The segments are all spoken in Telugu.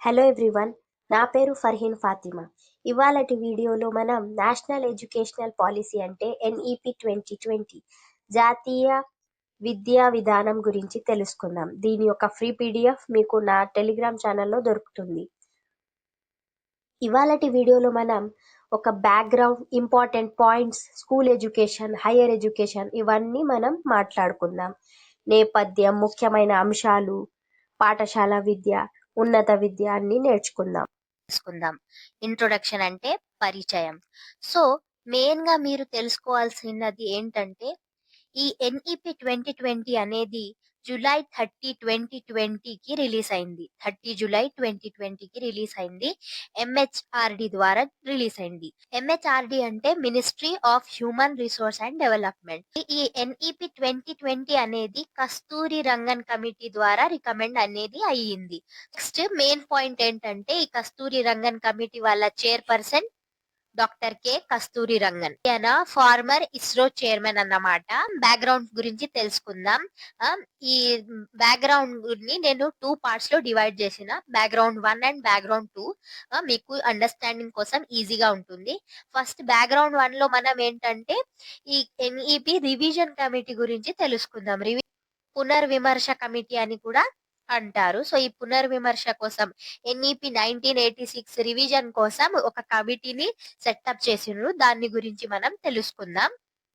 హలో ఎవ్రీవన్ నా పేరు ఫర్హీన్ ఫాతిమా. ఇవాళటి వీడియోలో మనం నేషనల్ ఎడ్యుకేషనల్ పాలసీ అంటే ఎన్ఈపి ట్వంటీ ట్వంటీ జాతీయ విద్యా విధానం గురించి తెలుసుకుందాం. దీని యొక్క ఫ్రీ పీడిఎఫ్ మీకు నా టెలిగ్రామ్ ఛానల్లో దొరుకుతుంది. ఇవాళటి వీడియోలో మనం ఒక background important points school education higher education ఇవన్నీ మనం మాట్లాడుకుందాం. నేపథ్యం ముఖ్యమైన అంశాలు పాఠశాల విద్య ఉన్నత విద్య అన్ని నేర్చుకుందాం. తెలుసుకుందాం ఇంట్రొడక్షన్ అంటే పరిచయం. సో మెయిన్గా మీరు తెలుసుకోవాల్సినది ఏంటంటే ఈ ఎన్ఈపి ట్వంటీ ట్వంటీ అనేది జూలై థర్టీ ట్వంటీ ట్వంటీకి రిలీజ్ అయింది. థర్టీ జూలై ట్వంటీ ట్వంటీకి రిలీజ్ అయింది. ఎంహెచ్ఆర్డి ద్వారా రిలీజ్ అయింది. ఎంహెచ్ఆర్డి అంటే ministry of human resource and development ఈ ఎన్ఈపి ట్వంటీ ట్వంటీ అనేది కస్తూరి రంగన్ కమిటీ ద్వారా రికమెండ్ అనేది అయ్యింది. నెక్స్ట్ మెయిన్ పాయింట్ ఏంటంటే ఈ కస్తూరి రంగన్ కమిటీ వాళ్ళ chairperson doctor K. Kasturi Rangan. ఈయన ఫార్మర్ ఇస్రో చైర్మన్ అన్నమాట. బ్యాక్గ్రౌండ్ గురించి తెలుసుకుందాం. ఈ బ్యాక్గ్రౌండ్ని నేను టూ పార్ట్స్లో డివైడ్ చేసిన. Background one and background two. మీకు అండర్స్టాండింగ్ కోసం ఈజీగా ఉంటుంది. ఫస్ట్ బ్యాక్గ్రౌండ్ వన్లో మనం ఏంటంటే ఈ ఎన్ఈపి రివిజన్ కమిటీ గురించి తెలుసుకుందాం. రివి పునర్విమర్శ కమిటీ అని కూడా అంటారు. సో ఈ పునర్విమర్శ కోసం NEP nineteen eighty six revision కోసం ఒక కమిటీని సెటప్ చేసిండ్రు. దాని గురించి మనం తెలుసుకుందాం.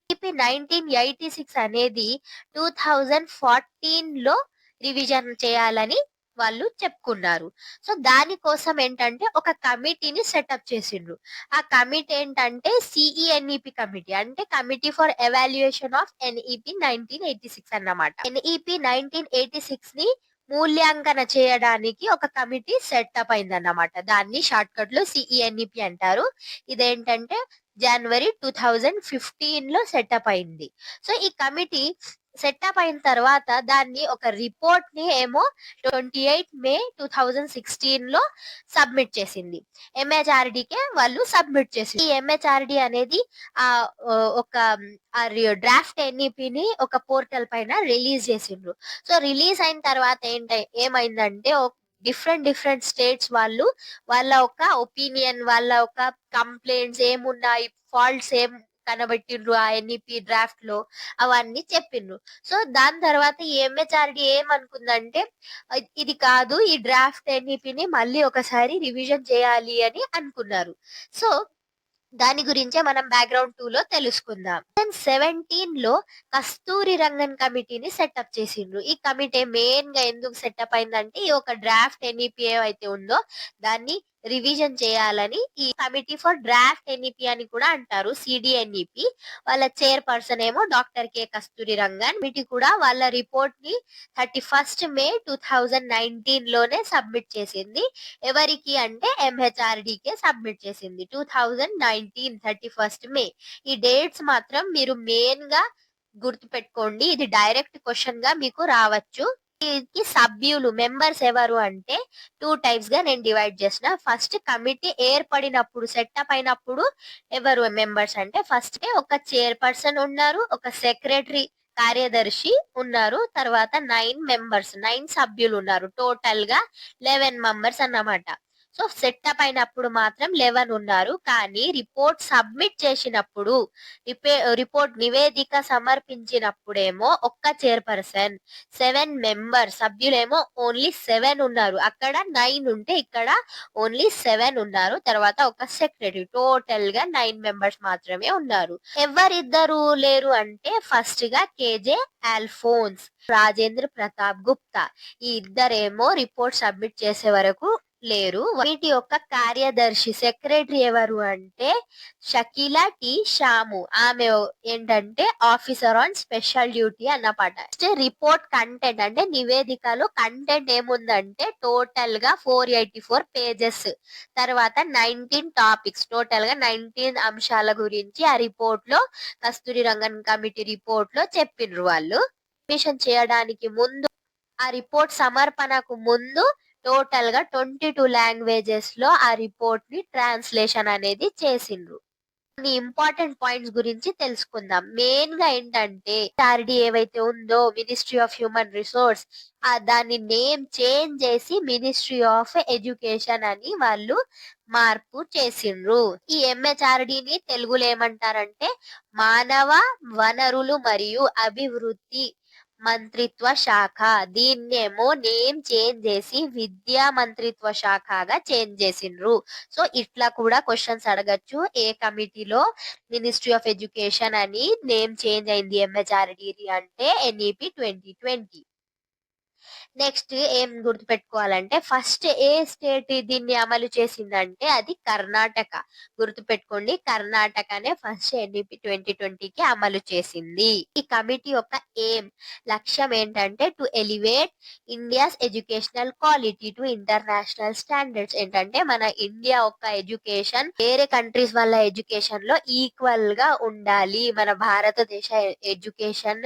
ఎన్ఈపి నైన్టీన్ ఎయిటీ సిక్స్ అనేది టూ థౌజండ్ ఫార్టీన్లో రివిజన్ చేయాలని వాళ్ళు చెప్పుకున్నారు. సో దానికోసం ఏంటంటే ఒక కమిటీని సెటప్ చేసిండ్రు. ఆ కమిటీ ఏంటంటే సిఈఎన్ఈపి కమిటీ అంటే committee for evaluation of NEP nineteen eighty six అన్నమాట. ఎన్ఈపి నైన్టీన్ ఎయిటీ సిక్స్ని మూల్యాంకన చేయడానికి ఒక కమిటీ సెటప్ అయిందన్నమాట. దాన్ని షార్ట్ కట్లో సిఈఎన్ఈపి అంటారు. ఇదేంటంటే జనవరి టూ థౌజండ్ ఫిఫ్టీన్లో సెటప్ అయింది. సో ఈ కమిటీ సెటప్ అయిన తర్వాత దాన్ని ఒక రిపోర్ట్ని ఏమో twenty eight May two thousand సిక్స్టీన్లో సబ్మిట్ చేసింది. ఎంహెచ్ఆర్డీకే వాళ్ళు సబ్మిట్ చేసింది. ఈ ఎంహెచ్ఆర్డి అనేది ఆ ఆ, ఒక డ్రాఫ్ట్ ఎన్ఈపిని ఒక పోర్టల్ పైన రిలీజ్ చేసిండ్రు. సో రిలీజ్ అయిన తర్వాత ఏంట ఏమైందంటే డిఫరెంట్ డిఫరెంట్ స్టేట్స్ వాళ్ళు వాళ్ళ ఒక ఒపీనియన్ వాళ్ళ ఒక కంప్లైంట్స్ ఏమున్నాయి ఫాల్ట్స్ ఏం కనబెట్టిండ్రు ఆ ఎన్ఈపి డ్రాఫ్ట్లో అవన్నీ చెప్పిండ్రు. సో దాని తర్వాత ఈ ఎంహెచ్ఆర్డి ఏమనుకుందంటే ఇది కాదు ఈ డ్రాఫ్ట్ ఎన్ఈపిని మళ్ళీ ఒకసారి రివిజన్ చేయాలి అని అనుకున్నారు. సో దాని గురించే మనం బ్యాక్గ్రౌండ్ టూ లో తెలుసుకుందాం. సెవెంటీన్లో కస్తూరి రంగన్ కమిటీని సెటప్ చేసిండ్రు. ఈ కమిటీ మెయిన్గా ఎందుకు సెటప్ అయిందంటే ఈ ఒక డ్రాఫ్ట్ ఎన్ఈపి ఏవైతే ఉందో దాన్ని రివిజన్ చేయాలని ఈ కమిటీ ఫర్ డ్రాఫ్ట్ ఎన్ఈపి అని కూడా అంటారు సిడిఎన్ఈపి వాళ్ళ చైర్పర్సన్ ఏమో డాక్టర్ కె. కస్తూరి రంగన్. వీటి కూడా వాళ్ళ రిపోర్ట్ని thirty first May two thousand నైన్టీన్లోనే submit చేసింది. ఎవరికి అంటే ఎంహెచ్ఆర్డి కే సబ్మిట్ చేసింది two thousand nineteen thirty first May ఈ డేట్స్ మాత్రం మీరు మెయిన్గా గుర్తు పెట్టుకోండి ఇది డైరెక్ట్ క్వశ్చన్గా మీకు రావచ్చు. దీనికి సభ్యులు మెంబర్స్ ఎవరు అంటే టూ టైప్స్గా నేను డివైడ్ చేసిన. ఫస్ట్ కమిటీ ఏర్పడినప్పుడు సెటప్ అయినప్పుడు ఎవరు మెంబర్స్ అంటే ఫస్ట్ ఒక చైర్పర్సన్ ఉన్నారు ఒక సెక్రటరీ కార్యదర్శి ఉన్నారు తర్వాత నైన్ మెంబర్స్ నైన్ సభ్యులు ఉన్నారు. టోటల్గా లెవెన్ మెంబర్స్ అన్నమాట. సో సెటప్ అయినప్పుడు మాత్రం లెవెన్ ఉన్నారు కానీ రిపోర్ట్ సబ్మిట్ చేసినప్పుడు రిపోర్ట్ నివేదిక సమర్పించినప్పుడేమో ఒక్క చైర్పర్సన్ సెవెన్ మెంబర్ సభ్యులేమో ఓన్లీ సెవెన్ ఉన్నారు. అక్కడ నైన్ ఉంటే ఇక్కడ ఓన్లీ సెవెన్ ఉన్నారు. తర్వాత ఒక సెక్రటరీ టోటల్గా నైన్ మెంబర్స్ మాత్రమే ఉన్నారు. ఎవరిద్దరు లేరు అంటే ఫస్ట్గా కేజే ఆల్ఫోన్స్ రాజేంద్ర ప్రతాప్ గుప్తా. ఈ ఇద్దరేమో రిపోర్ట్ సబ్మిట్ చేసే వరకు లేరు. వీటి యొక్క కార్యదర్శి సెక్రటరీ ఎవరు అంటే షకీలా టి షాము. ఆమె ఏంటంటే ఆఫీసర్ ఆన్ స్పెషల్ డ్యూటీ అన్నమాట. రిపోర్ట్ కంటెంట్ అంటే నివేదికలో కంటెంట్ ఏముందంటే టోటల్గా ఫోర్ ఎయిటీ ఫోర్ పేజెస్. తర్వాత నైన్టీన్ టాపిక్స్. టోటల్గా నైన్టీన్ అంశాల గురించి ఆ రిపోర్ట్లో కస్తూరి రంగన్ కమిటీ రిపోర్ట్లో చెప్పిండ్రు వాళ్ళు. మిషన్ చేయడానికి ముందు ఆ రిపోర్ట్ సమర్పణకు ముందు టోటల్గా ట్వంటీ టూ లాంగ్వేజెస్లో ఆ రిపోర్ట్ని ట్రాన్స్లేషన్ అనేది చేసిండ్రు. కొన్ని ఇంపార్టెంట్ పాయింట్స్ గురించి తెలుసుకుందాం. మెయిన్గా ఏంటంటే ఆర్డీ ఏవైతే ఉందో మినిస్ట్రీ ఆఫ్ హ్యూమన్ రిసోర్స్ ఆ దాన్ని నేమ్ చేంజ్ చేసి మినిస్ట్రీ ఆఫ్ ఎడ్యుకేషన్ అని వాళ్ళు మార్పు చేసిండ్రు. ఈ ఎంహెచ్ఆర్డిని తెలుగులో ఏమంటారంటే మానవ వనరులు మరియు అభివృద్ధి మంత్రిత్వ శాఖ. దీన్నేమో నేమ్ చేంజ్ చేసి విద్యా మంత్రిత్వ శాఖగా చేంజ్ చేసిండ్రు. సో ఇట్లా కూడా క్వశ్చన్స్ అడగచ్చు. ఏ కమిటీలో మినిస్ట్రీ ఆఫ్ ఎడ్యుకేషన్ అని నేమ్ చేంజ్ అయింది ఎంహెచ్ఆర్డి అంటే ఎన్ఈపి ట్వంటీ ట్వంటీ. నెక్స్ట్ ఏం గుర్తుపెట్టుకోవాలంటే ఫస్ట్ ఏ స్టేట్ దీన్ని అమలు చేసిందంటే అది కర్ణాటక. గుర్తుపెట్టుకోండి కర్ణాటకనే ఫస్ట్ ఎన్ఈపి ట్వంటీ ట్వంటీకి అమలు చేసింది. ఈ కమిటీ యొక్క ఏం లక్ష్యం ఏంటంటే to elevate India's educational quality to international standards ఏంటంటే మన ఇండియా యొక్క ఎడ్యుకేషన్ వేరే కంట్రీస్ వల్ల ఎడ్యుకేషన్లో ఈక్వల్గా ఉండాలి. మన భారతదేశ ఎడ్యుకేషన్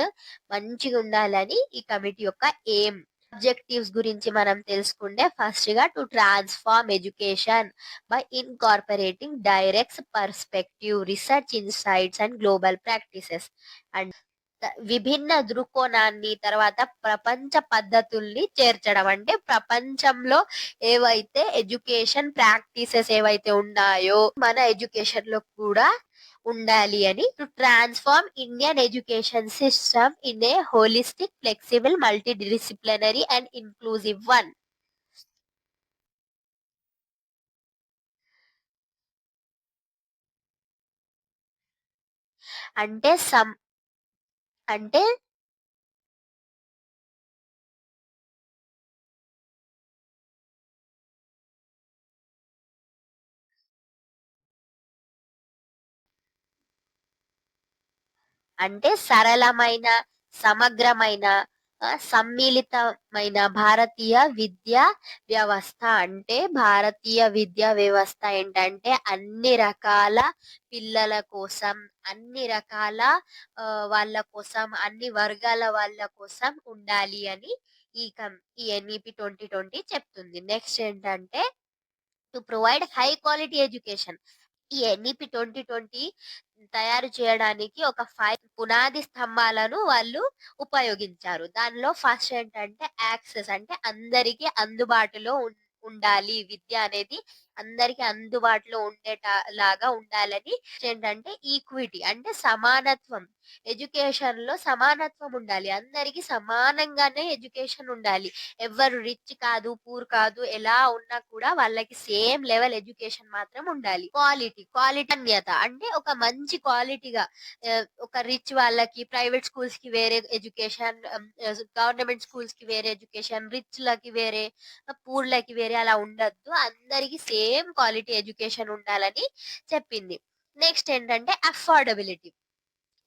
మంచిగా ఉండాలని ఈ కమిటీ యొక్క ఎయిమ్ అబ్జెక్టివ్స్ గురించి మనం తెలుసుకుంటే ఫస్ట్గా to transform education by incorporating directs perspective research insights and global practices and విభిన్న దృక్కోణాన్ని తర్వాత ప్రపంచ పద్ధతుల్ని చేర్చడం. అంటే ప్రపంచంలో ఏవైతే ఎడ్యుకేషన్ ప్రాక్టీసెస్ ఏవైతే ఉన్నాయో మన ఎడ్యుకేషన్లో కూడా ఉండాలి అని to transform Indian education system in a holistic flexible multidisciplinary and inclusive one అంటే సమ్ అంటే అంటే సరళమైన సమగ్రమైన సమ్మిళితమైన భారతీయ విద్యా వ్యవస్థ. అంటే భారతీయ విద్యా వ్యవస్థ ఏంటంటే అన్ని రకాల పిల్లల కోసం అన్ని రకాల వాళ్ళ కోసం అన్ని వర్గాల వాళ్ళ కోసం ఉండాలి అని ఈ కం ఈ ఎన్ఈపి ట్వంటీ ట్వంటీ చెప్తుంది. నెక్స్ట్ ఏంటంటే to provide high quality education. ఈ ఎన్ఈపి ట్వంటీ ట్వంటీ తయారు చేయడానికి ఒక ఫైవ్ పునాది స్తంభాలను వాళ్ళు ఉపయోగించారు. దానిలో ఫస్ట్ ఏంటంటే యాక్సెస్ అంటే అందరికీ అందుబాటులో ఉం- ఉండాలి. విద్య అనేది అందరికి అందుబాటులో ఉండేట లాగా ఉండాలని. ఏంటంటే ఈక్విటీ అంటే సమానత్వం. ఎడ్యుకేషన్లో సమానత్వం ఉండాలి. అందరికి సమానంగానే ఎడ్యుకేషన్ ఉండాలి. ఎవరు రిచ్ కాదు పూర్ కాదు ఎలా ఉన్నా కూడా వాళ్ళకి సేమ్ లెవెల్ ఎడ్యుకేషన్ మాత్రం ఉండాలి. క్వాలిటీ క్వాలిటీ అన్యత అంటే ఒక మంచి క్వాలిటీగా ఒక రిచ్ వాళ్ళకి ప్రైవేట్ స్కూల్స్కి వేరే ఎడ్యుకేషన్ గవర్నమెంట్ స్కూల్స్కి వేరే ఎడ్యుకేషన్ రిచ్ లకి వేరే పూర్ లకి వేరే అలా ఉండద్దు. అందరికి సేమ్ క్వాలిటీ ఎడ్యుకేషన్ ఉండాలని చెప్పింది. నెక్స్ట్ ఏంటంటే అఫోర్డబిలిటీ.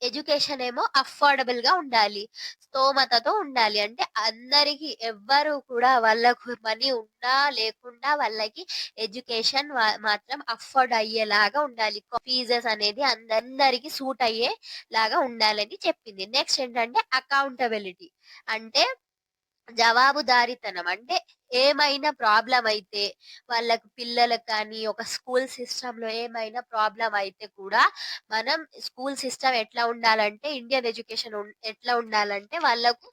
ఎడ్యుకేషన్ ఏమో అఫోర్డబుల్గా ఉండాలి స్తోమతతో ఉండాలి. అంటే అందరికి ఎవ్వరు కూడా వాళ్ళకు మనీ ఉన్నా లేకుండా వాళ్ళకి ఎడ్యుకేషన్ మాత్రం అఫోర్డ్ అయ్యేలాగా ఉండాలి. ఫీజెస్ అనేది అందరికి సూట్ అయ్యేలాగా ఉండాలని చెప్పింది. నెక్స్ట్ ఏంటంటే అకౌంటబిలిటీ. అంటే జవాబుదారీతనం. అంటే ఏమైనా ప్రాబ్లం అయితే వాళ్ళకు పిల్లలకు కానీ ఒక స్కూల్ సిస్టంలో ఏమైనా ప్రాబ్లం అయితే కూడా మనం స్కూల్ సిస్టమ్ ఎట్లా ఉండాలంటే ఇండియన్ ఎడ్యుకేషన్ ఎట్లా ఉండాలంటే వాళ్ళకు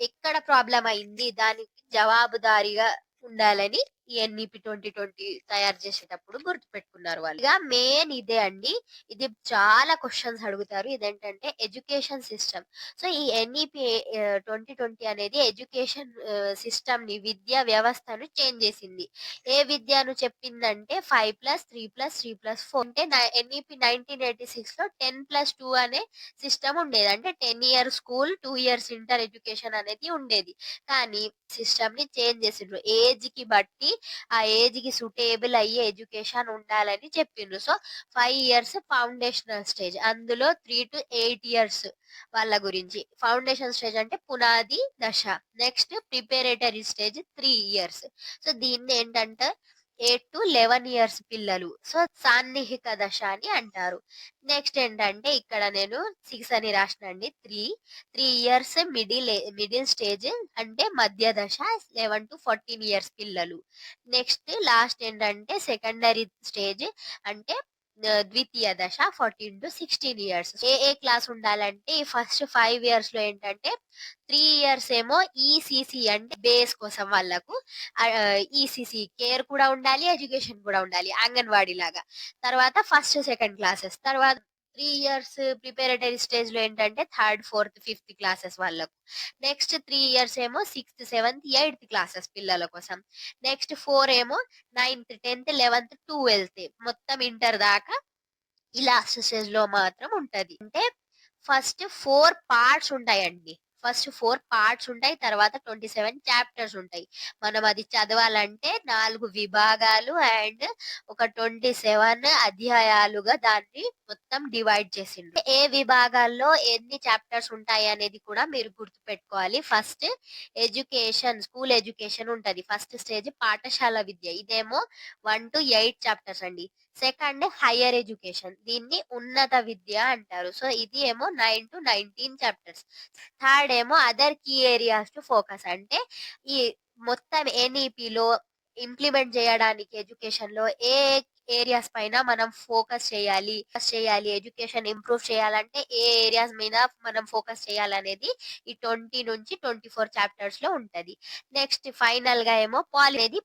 ఎక్కడ ప్రాబ్లం అయింది దానికి జవాబుదారీగా ఉండాలని ఈ ఎన్ఈపి ట్వంటీ ట్వంటీ తయారు చేసేటప్పుడు గుర్తుపెట్టుకున్నారు వాళ్ళు. ఇక మెయిన్ ఇదే అండి. ఇది చాలా క్వశ్చన్స్ అడుగుతారు. ఇదేంటంటే ఎడ్యుకేషన్ సిస్టమ్. సో ఈ ఎన్ఈపి ట్వంటీ ట్వంటీ అనేది ఎడ్యుకేషన్ సిస్టమ్ని విద్యా వ్యవస్థను చేంజ్ చేసింది. ఏ విద్యను చెప్పిందంటే five plus three plus three plus four అంటే ఎన్ఈపి నైన్టీన్ ఎయిటీ సిక్స్లో టెన్ ప్లస్ టూ అనే సిస్టమ్ ఉండేది. అంటే ten year school two years inter education అనేది ఉండేది. కానీ సిస్టమ్ని చేంజ్ చేసిండ్రు. ఏజ్కి బట్టి ఆ ఏజ్కి సూటేబుల్ అయ్యే ఎడ్యుకేషన్ ఉండాలని చెప్పిండ్రు. So five years foundational stage. అందులో త్రీ టు ఎయిట్ ఇయర్స్ వాళ్ళ గురించి. ఫౌండేషన్ స్టేజ్ అంటే పునాది దశ. Next preparatory stage three years. So దీన్ని ఏంటంటే ఎయిట్ టు లెవెన్ ఇయర్స్ పిల్లలు. సో సాన్నిహిక దశ అని అంటారు. నెక్స్ట్ ఏంటంటే ఇక్కడ నేను సిక్స్ అని రాసినండి. Three. Three years middle middle stage అంటే మధ్య దశ లెవెన్ టు ఫోర్టీన్ ఇయర్స్ పిల్లలు. నెక్స్ట్ లాస్ట్ ఏంటంటే సెకండరీ స్టేజ్ అంటే ద్వితీయ దశ 14-16 ఇయర్స్. ఏ ఏ క్లాస్ ఉండాలంటే ఈ ఫస్ట్ 5 ఇయర్స్‌లో ఏంటంటే త్రీ ఇయర్స్ ఏమో ఈసీసీ అంటే బేస్ కోసం వాళ్ళకు ఈసీసీ కేర్ కూడా ఉండాలి. ఎడ్యుకేషన్ కూడా ఉండాలి. అంగన్వాడీ లాగా. తర్వాత ఫస్ట్, సెకండ్ క్లాసెస్. తర్వాత త్రీ ఇయర్స్ ప్రిపేరేటెడ్ స్టేజ్లో ఏంటంటే థర్డ్, ఫోర్త్, ఫిఫ్త్ క్లాసెస్ వాళ్ళకు. నెక్స్ట్ త్రీ ఇయర్స్ ఏమో సిక్స్త్, సెవెంత్, ఎయిత్ క్లాసెస్ పిల్లల కోసం. నెక్స్ట్ ఫోర్ ఏమో నైన్త్, 10థ్, 11థ్, 12థ్ మొత్తం ఇంటర్ దాకా ఈ లాస్ట్ స్టేజ్‌లో మాత్రం ఉంటది. అంటే ఫస్ట్ ఫోర్ పార్ట్స్ ఉంటాయండి. ఫస్ట్ ఫోర్ పార్ట్స్ ఉంటాయి. తర్వాత 27 చాప్టర్స్ ఉంటాయి. మనం అది చదవాలంటే నాలుగు విభాగాలు అండ్ ఒక 27 అధ్యాయాలుగా దాన్ని మొత్తం డివైడ్ చేసిండ్రు. ఏ విభాగాల్లో ఎన్ని చాప్టర్స్ ఉంటాయి అనేది కూడా మీరు గుర్తు పెట్టుకోవాలి ఫస్ట్ ఎడ్యుకేషన్ స్కూల్ ఎడ్యుకేషన్ ఉంటది. ఫస్ట్ స్టేజ్ పాఠశాల విద్య. ఇదేమో 1-8 చాప్టర్స్ అండి. Second higher education. దీన్ని ఉన్నత విద్య అంటారు. సో ఇది ఏమో 9-19 చాప్టర్స్. థర్డ్ ఏమో other key areas to focus అంటే ఈ మొత్తం ఎన్ఈపిలో ఇంప్లిమెంట్ చేయడానికి ఎడ్యుకేషన్‌లో ఏ ఏరియాస్ పైన మనం ఫోకస్ చేయాలి చేయాలి ఎడ్యుకేషన్ ఇంప్రూవ్ చేయాలంటే ఏ ఏరియాస్ మీద మనం ఫోకస్ చేయాలనేది ఈ ట్వంటీ నుంచి ట్వంటీ ఫోర్ చాప్టర్స్లో ఉంటది. నెక్స్ట్ ఫైనల్గా ఏమో పాలి అనేది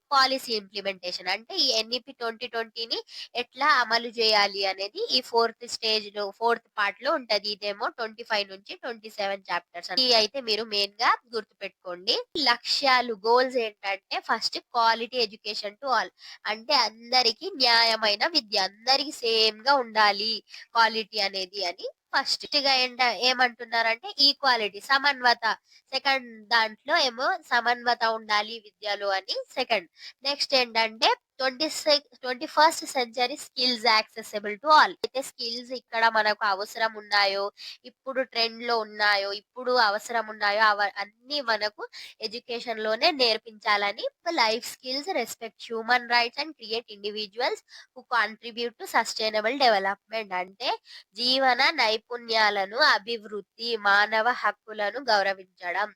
ఇంప్లిమెంటేషన్ అంటే ఈ ఎన్ఈపి ట్వంటీ ట్వంటీని ఎట్లా అమలు చేయాలి అనేది ఈ ఫోర్త్ స్టేజ్లో ఫోర్త్ పార్ట్లో ఉంటది. ఇదేమో 25-27 చాప్టర్స్. ఇవి అయితే మీరు మెయిన్గా గుర్తు పెట్టుకోండి లక్ష్యాలు గోల్స్ ఏంటంటే first quality education to all అంటే అందరికి న్యాయమైన విద్య. అందరికి సేమ్‌గా ఉండాలి క్వాలిటీ అనేది అని ఫస్ట్గా ఏంట ఏమంటున్నారంటే ఈక్వాలిటీ సమన్వత. సెకండ్ దాంట్లో ఏమో సమన్వత ఉండాలి విద్యలో అని సెకండ్. నెక్స్ట్ ఏంటంటే 26 21st century skills accessible to all. అయితే స్కిల్స్ ఇక్కడ మనకు అవసరం ఉన్నాయో, ఇప్పుడు ట్రెండ్లో ఉన్నాయో, ఇప్పుడు అవసరం ఉన్నాయో అవ అన్ని మనకు ఎడ్యుకేషన్లోనే నేర్పించాలని life skills, respect human rights and create individuals who contribute to sustainable development అంటే జీవన నైపుణ్యాలను అభివృద్ధి, మానవ హక్కులను గౌరవించడం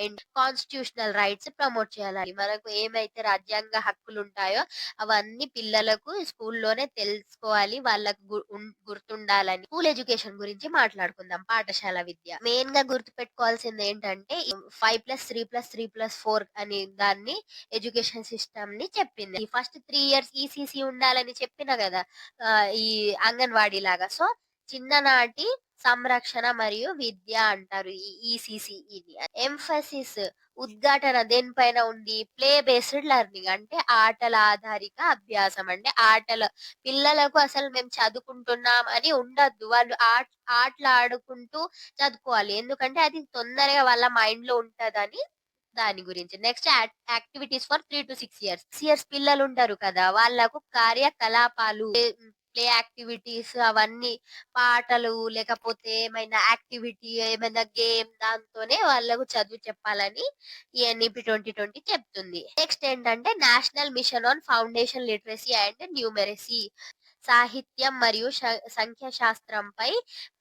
అండ్ కాన్స్టిట్యూషనల్ రైట్స్ ప్రమోట్ చేయాలి. మనకు ఏమైతే రాజ్యాంగ హక్కులు ఉంటాయో అవన్నీ పిల్లలకు స్కూల్‌లోనే తెలుసుకోవాలి. వాళ్ళకు గుర్తుండాలని స్కూల్ ఎడ్యుకేషన్ గురించి మాట్లాడుకుందాం. పాఠశాల విద్య. మెయిన్గా గుర్తు పెట్టుకోవాల్సింది ఏంటంటే 5+3+3+4 అని దాన్ని ఎడ్యుకేషన్ సిస్టమ్‌ని చెప్పింది. ఫస్ట్ త్రీ ఇయర్స్ ఈసీసీ ఉండాలని చెప్పిన కదా ఈ అంగన్వాడీ లాగా. సో చిన్ననాటి సంరక్షణ మరియు విద్య అంటారు. ఈ ఈసీసీ ఇది. ఎంఫసిస్ ఉద్ఘాటన దేనిపైన ఉంది? ప్లే బేస్డ్ లెర్నింగ్ అంటే ఆటల ఆధారిత అభ్యాసం. అంటే ఆటల పిల్లలకు అసలు మేము చదువుకుంటున్నాం అని ఉండద్దు వాళ్ళు ఆటలు ఆడుకుంటూ చదువుకోవాలి. ఎందుకంటే అది తొందరగా వాళ్ళ మైండ్లో ఉంటదని దాని గురించి. Next activities for 3-6 years. Six years పిల్లలు ఉంటారు కదా! వాళ్ళకు కార్యకలాపాలు ప్లే యాక్టివిటీస్ అవన్నీ పాటలు లేకపోతే ఏమైనా యాక్టివిటీ ఏమైనా గేమ్ దాంతోనే వాళ్ళకు చదువు చెప్పాలని ఈ ఎన్‌ఈపీ 2020 చెప్తుంది. నెక్స్ట్ ఏంటంటే national mission on foundation literacy and numeracy సాహిత్యం మరియు సంఖ్యాశాస్త్రంపై సంఖ్యా శాస్త్రంపై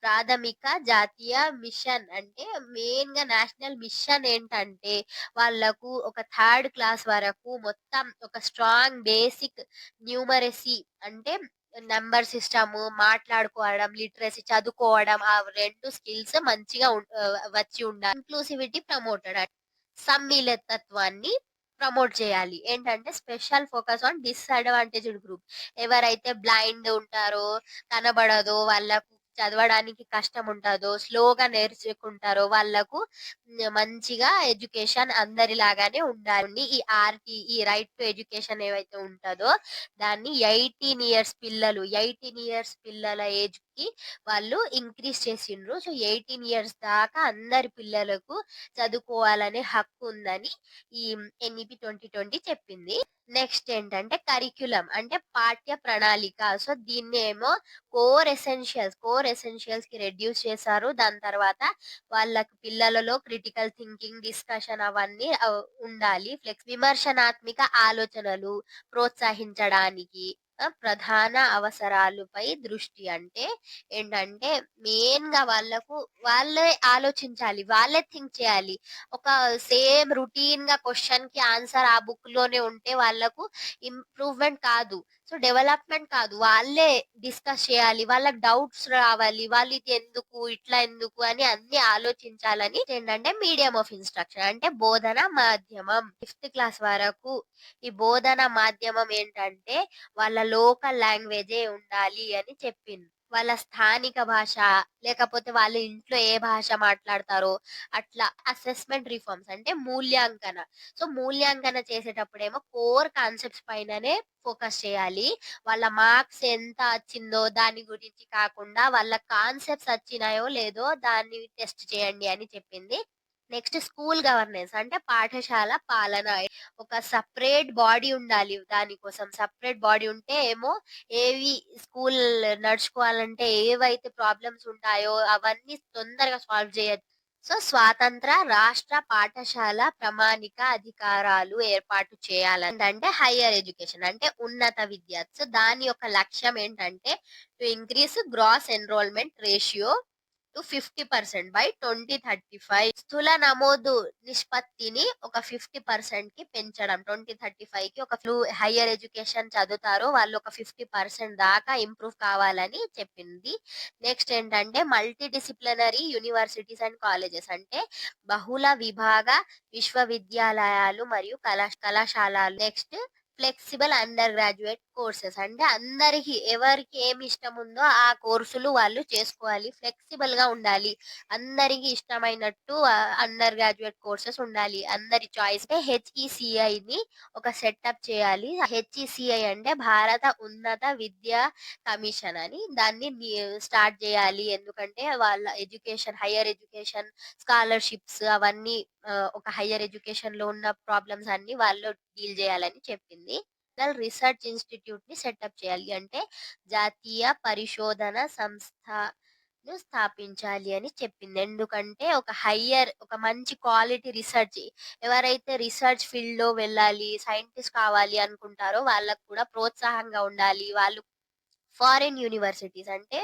ప్రాథమిక జాతీయ మిషన్ అంటే మెయిన్‌గా నేషనల్ మిషన్ ఏంటంటే వాళ్ళకు ఒక థర్డ్ క్లాస్ వరకు మొత్తం ఒక స్ట్రాంగ్ బేసిక్ న్యూమరసీ అంటే నెంబర్ సిస్టమ్ మాట్లాడుకోవడం, లిటరసీ చదువుకోవడం ఆ రెండు స్కిల్స్ మంచిగా వచ్చి ఉండాలి. ఇంక్లూసివిటీ ప్రమోటెడ్ సమ్మిళితత్వాన్ని ప్రమోట్ చేయాలి. ఏంటంటే special focus on disadvantaged group. ఎవరైతే బ్లైండ్ ఉంటారో, కనబడదో, వాళ్ళకు చదవడానికి కష్టం ఉంటదో, స్లోగా నేర్చుకుంటారో వాళ్ళకు మంచిగా ఎడ్యుకేషన్ అందరిలాగానే ఉండాలి. ఈ ఆర్‌టీఈ రైట్ టు ఎడ్యుకేషన్ ఏవైతే ఉంటుందో దాన్ని 18 ఇయర్స్ పిల్లలు 18 ఇయర్స్ పిల్లల కి వాళ్ళు ఇంక్రీజ్ చేసిండ్రు. సో 18 ఇయర్స్ దాకా అందరి పిల్లలకు చదువుకోవాలనే హక్కు ఉందని ఈ ఎన్ఈపి ట్వంటీ ట్వంటీ చెప్పింది. నెక్స్ట్ ఏంటంటే కరిక్యులం అంటే పాఠ్య ప్రణాళిక. సో దీన్ని ఏమో కోర్ ఎసెన్షియల్స్, కోర్ ఎసెన్షియల్స్కి రెడ్యూస్ చేశారు. దాని తర్వాత వాళ్ళకి పిల్లలలో క్రిటికల్ థింకింగ్, డిస్కషన్ అవన్నీ ఉండాలి. ఫ్లెక్స్ విమర్శనాత్మక ఆలోచనలు ప్రోత్సహించడానికి ప్రధాన అవసరాలపై దృష్టి అంటే ఏంటంటే మెయిన్‌గా వాళ్ళకు వాళ్ళే ఆలోచించాలి. వాళ్ళే థింక్ చేయాలి. ఒక సేమ్ రొటీన్‌గా క్వెషన్‌కి ఆన్సర్ ఆ బుక్‌లోనే ఉంటే వాళ్ళకు ఇంప్రూవ్‌మెంట్ కాదు. సో డెవలప్మెంట్ కాదు వాళ్ళే డిస్కస్ చేయాలి వాళ్ళకి డౌట్స్ రావాలి వాళ్ళు ఇది ఎందుకు ఇట్లా ఎందుకు అని అన్ని ఆలోచించాలని ఏంటంటే మీడియం ఆఫ్ ఇన్స్ట్రక్షన్ అంటే బోధన మాధ్యమం. ఫిఫ్త్ క్లాస్ వరకు ఈ బోధన మాధ్యమం ఏంటంటే వాళ్ళ లోకల్ లాంగ్వేజే ఉండాలి అని చెప్పింది. వాళ్ళ స్థానిక భాష లేకపోతే వాళ్ళు ఇంట్లో ఏ భాష మాట్లాడతారో అట్లా అసెస్మెంట్ రిఫార్మ్స్ అంటే మూల్యాంకన. సో మూల్యాంకన చేసేటప్పుడేమో కోర్ కాన్సెప్ట్స్ పైననే ఫోకస్ చేయాలి. వాళ్ళ మార్క్స్ ఎంత వచ్చిందో దాని గురించి కాకుండా వాళ్ళ కాన్సెప్ట్స్ వచ్చినాయో లేదో దాన్ని టెస్ట్ చేయండి అని చెప్పింది. నెక్స్ట్ స్కూల్ గవర్నెన్స్ అంటే పాఠశాల పాలన. ఒక సపరేట్ బాడీ ఉండాలి దానికోసం సపరేట్ బాడీ ఉంటే ఏమో ఏవి స్కూల్ నడుచుకోవాలంటే ఏవైతే ప్రాబ్లమ్స్ ఉంటాయో అవన్నీ తొందరగా సాల్వ్ చేయొచ్చు. సో స్వాతంత్ర రాష్ట్ర పాఠశాల ప్రమాణిక అధికారాలు ఏర్పాటు చేయాలని. అంటే ఎడ్యుకేషన్ అంటే ఉన్నత విద్య. సో దాని యొక్క లక్ష్యం ఏంటంటే to increase gross enrolment ratio to fifty percent by twenty thirty five. స్థూల నమోదు నిష్పత్తిని ఒక ఫిఫ్టీ పర్సెంట్కి పెంచడం. ట్వంటీ థర్టీ ఫైవ్కి ఒక హైయర్ ఎడ్యుకేషన్ చదువుతారో. వాళ్ళు ఒక ఫిఫ్టీ పర్సెంట్ దాకా ఇంప్రూవ్ కావాలని చెప్పింది. నెక్స్ట్ ఏంటంటే multidisciplinary universities and colleges. అంటే బహుళ విభాగ విశ్వవిద్యాలయాలు మరియు కళా కళాశాలలు. Next flexible undergraduate courses. అంటే అందరికి ఎవరికి ఏమి ఇష్టం ఉందో ఆ కోర్సులు వాళ్ళు చేసుకోవాలి. ఫ్లెక్సిబుల్గా ఉండాలి. అందరికి ఇష్టమైనట్టు అండర్ గ్రాడ్యుయేట్ కోర్సెస్ ఉండాలి. అందరి చాయిస్ హెచ్ఈసిఐ ని ఒక సెటప్ చేయాలి. హెచ్ఈసిఐ అంటే భారత ఉన్నత విద్యా కమిషన్ అని. దాన్ని స్టార్ట్ చేయాలి. ఎందుకంటే వాళ్ళ ఎడ్యుకేషన్ హైయర్ ఎడ్యుకేషన్ స్కాలర్షిప్స్ అవన్నీ ఒక హయ్యర్ ఎడ్యుకేషన్లో ఉన్న ప్రాబ్లమ్స్ అన్ని వాళ్ళు డీల్ చేయాలని చెప్పింది. రీసెర్చ్ ఇన్స్టిట్యూట్ని సెటప్ చేయాలి. అంటే జాతీయ పరిశోధన సంస్థను స్థాపించాలి అని చెప్పింది. ఎందుకంటే ఒక హయ్యర్ ఒక మంచి క్వాలిటీ రీసెర్చ్ ఎవరైతే రీసెర్చ్ ఫీల్డ్లో వెళ్ళాలి సైంటిస్ట్ కావాలి అనుకుంటారో వాళ్ళకు కూడా ప్రోత్సాహంగా ఉండాలి. వాళ్ళు ఫారిన్ యూనివర్సిటీస్ అంటే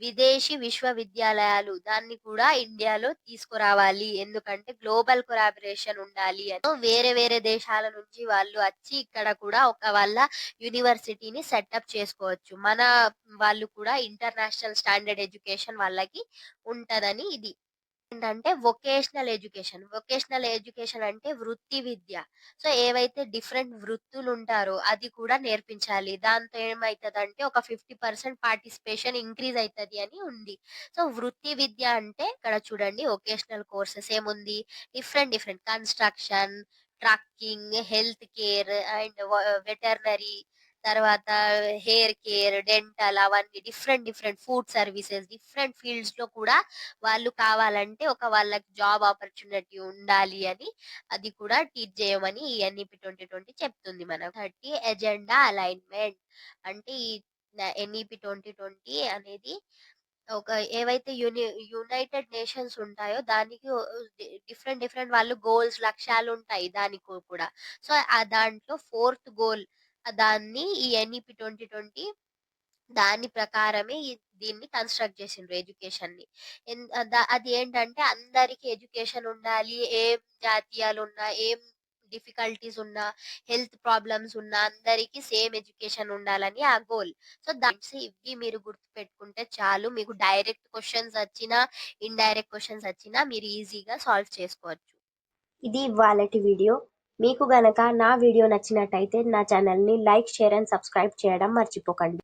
విదేశీ విశ్వవిద్యాలయాలు దాన్ని కూడా ఇండియాలో తీసుకురావాలి. ఎందుకంటే గ్లోబల్ కొలాబరేషన్ ఉండాలి అని. వేరే వేరే దేశాల నుంచి వాళ్ళు వచ్చి ఇక్కడ కూడా ఒక వాళ్ళ యూనివర్సిటీని సెటప్ చేసుకోవచ్చు. మన వాళ్ళు కూడా ఇంటర్నేషనల్ స్టాండర్డ్ ఎడ్యుకేషన్ వాళ్ళకి ఉంటదని ఇది. ఏంటంటే వొకేషనల్ ఎడ్యుకేషన్. వొకేషనల్ ఎడ్యుకేషన్ అంటే వృత్తి విద్య. సో ఏవైతే డిఫరెంట్ వృత్తులు ఉంటారో అది కూడా నేర్పించాలి. దాంతో ఏమవుతుందంటే ఒక ఫిఫ్టీ పర్సెంట్ పార్టిసిపేషన్ ఇంక్రీజ్ అవుతుంది అని ఉంది. సో వృత్తి విద్య అంటే ఇక్కడ చూడండి వొకేషనల్ కోర్సెస్ ఏముంది? Different different construction trucking health care and veterinary తర్వాత హెయిర్ కేర్ డెంటల్ అవన్నీ different different food services different ఫీల్డ్స్లో కూడా వాళ్ళు కావాలంటే ఒక వాళ్ళకి జాబ్ ఆపర్చునిటీ ఉండాలి అని అది కూడా టీచ్ చేయమని ఈ ఎన్ఈపి ట్వంటీ ట్వంటీ చెప్తుంది మనకు. Thirty agenda alignment. అంటే ఈ ఎన్ఈపి ట్వంటీ ట్వంటీ అనేది ఒక ఏవైతే యూని యునైటెడ్ నేషన్స్ ఉంటాయో దానికి డిఫరెంట్ డిఫరెంట్ వాళ్ళు గోల్స్ లక్ష్యాలు ఉంటాయి దానికి కూడా. సో ఆ దాంట్లో ఫోర్త్ గోల్ దాన్ని ఈ ఎన్ఈపి ట్వంటీ ట్వంటీ దాని ప్రకారమే దీన్ని కన్స్ట్రక్ట్ చేసిండ్రు ఎడ్యుకేషన్ని అది ఏంటంటే అందరికి ఎడ్యుకేషన్ ఉండాలి ఏం జాతీయాలు ఉన్నా ఏం డిఫికల్టీస్ ఉన్నా హెల్త్ ప్రాబ్లమ్స్ ఉన్నా అందరికి సేమ్ ఎడ్యుకేషన్ ఉండాలని ఆ గోల్. సో దాట్స్ ఇవి మీరు గుర్తు పెట్టుకుంటే చాలు. మీకు డైరెక్ట్ క్వశ్చన్స్ వచ్చినా ఇండైరెక్ట్ క్వశ్చన్స్ వచ్చినా మీరు ఈజీగా సాల్వ్ చేసుకోవచ్చు. ఇది ఇవాళటి వీడియో. మీకు గనక నా వీడియో నచ్చినట్టయితే నా ఛానల్ని లైక్ షేర్ అండ్ సబ్స్క్రైబ్ చేయడం మర్చిపోకండి.